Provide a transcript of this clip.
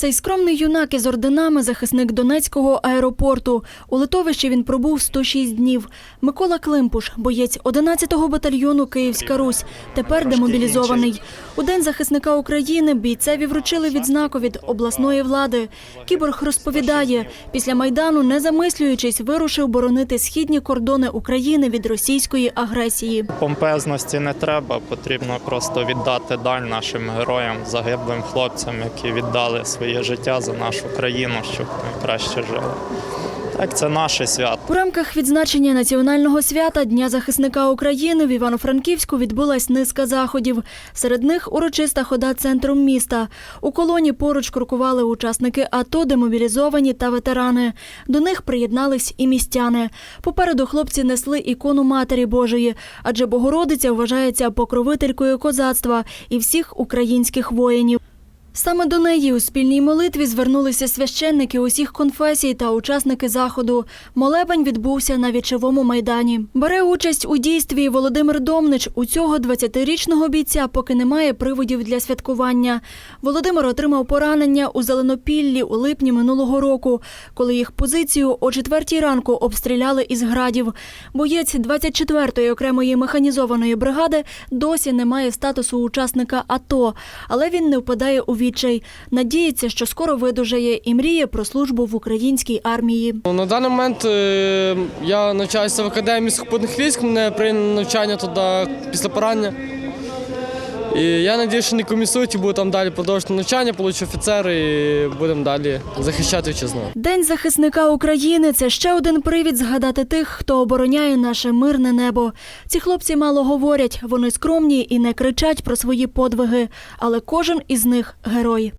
Цей скромний юнак із орденами захисник Донецького аеропорту. У литовищі він пробув 106 днів. Микола Климпуш, боєць 11-го батальйону Київська Русь, тепер демобілізований. У день захисника України бійцеві вручили відзнаку від обласної влади. Кіборг розповідає, після майдану, не замислюючись, вирушив боронити східні кордони України від російської агресії. Помпезності не треба, потрібно просто віддати дань нашим героям, загиблим хлопцям, які віддали своє життя за нашу країну, щоб ми краще жили. Так, це наше свято. У рамках відзначення національного свята Дня захисника України в Івано-Франківську відбулась низка заходів. Серед них урочиста хода центром міста. У колоні поруч крокували учасники АТО, демобілізовані та ветерани. До них приєднались і містяни. Попереду хлопці несли ікону Матері Божої, адже Богородиця вважається покровителькою козацтва і всіх українських воїнів. Саме до неї у спільній молитві звернулися священники усіх конфесій та учасники заходу. Молебень відбувся на вічовому майдані. Бере участь у дійстві Володимир Домнич. У цього 20-річного бійця поки немає приводів для святкування. Володимир отримав поранення у Зеленопіллі у липні минулого року, коли їх позицію о четвертій ранку обстріляли із градів. Боєць 24-ї окремої механізованої бригади досі не має статусу учасника АТО, але він не впадає у відчай. Надіється, що скоро видужає і мріє про службу в українській армії. Ну, На даний момент е, я навчаюся в академії сухопутних військ, мене прийняли навчання туди після поранення. І я надію, що не комісують і буду там далі продовжувати навчання, получу офіцер і будемо далі захищати вітчизну. День захисника України це ще один привід згадати тих, хто обороняє наше мирне небо. Ці хлопці мало говорять, вони скромні і не кричать про свої подвиги, але кожен із них герой.